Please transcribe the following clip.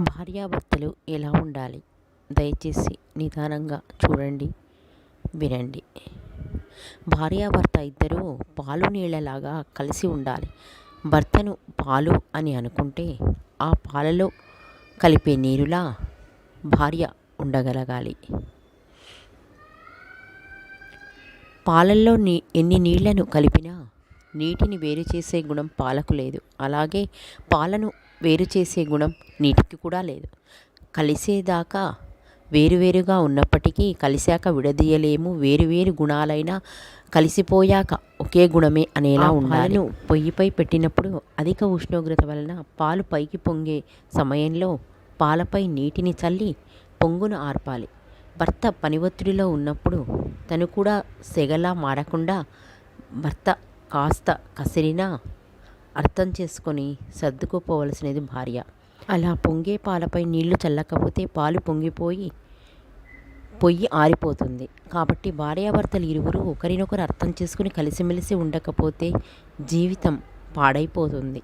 భార్యాభర్తలు ఎలా ఉండాలి? దయచేసి నిదానంగా చూడండి వినండి. భార్యాభర్త ఇద్దరూ పాలు నీళ్ళలాగా కలిసి ఉండాలి. భర్తను పాలు అని అనుకుంటే ఆ పాలలో కలిపే నీరులా భార్య ఉండగలగాలి. పాలల్లో నీ ఎన్ని నీళ్ళను కలిపినా నీటిని వేరు చేసే గుణం పాలకు లేదు. అలాగే పాలను వేరు చేసే గుణం నీటికి కూడా లేదు. కలిసేదాకా వేరువేరుగా ఉన్నప్పటికీ కలిశాక విడదీయలేము. వేరువేరు గుణాలైనా కలిసిపోయాక ఒకే గుణమే అనేలా ఉండాలి. పొయ్యిపై పెట్టినప్పుడు అధిక ఉష్ణోగ్రత వలన పాలు పైకి పొంగే సమయంలో పాలపై నీటిని చల్లి పొంగును ఆర్పాలి. భర్త పని ఒత్తిడిలో ఉన్నప్పుడు తను కూడా సెగలా మారకుండా భర్త కాస్త కసిరినా అర్థం చేసుకొని సర్దుకుపోవలసినది భార్య. అలా పొంగే పాలపై నీళ్ళు చల్లకపోతే పాలు పొంగిపోయి పొయ్యి ఆరిపోతుంది. కాబట్టి భార్యాభర్తలు ఇరువురు ఒకరినొకరు అర్థం చేసుకుని కలిసిమెలిసి ఉండకపోతే జీవితం పాడైపోతుంది.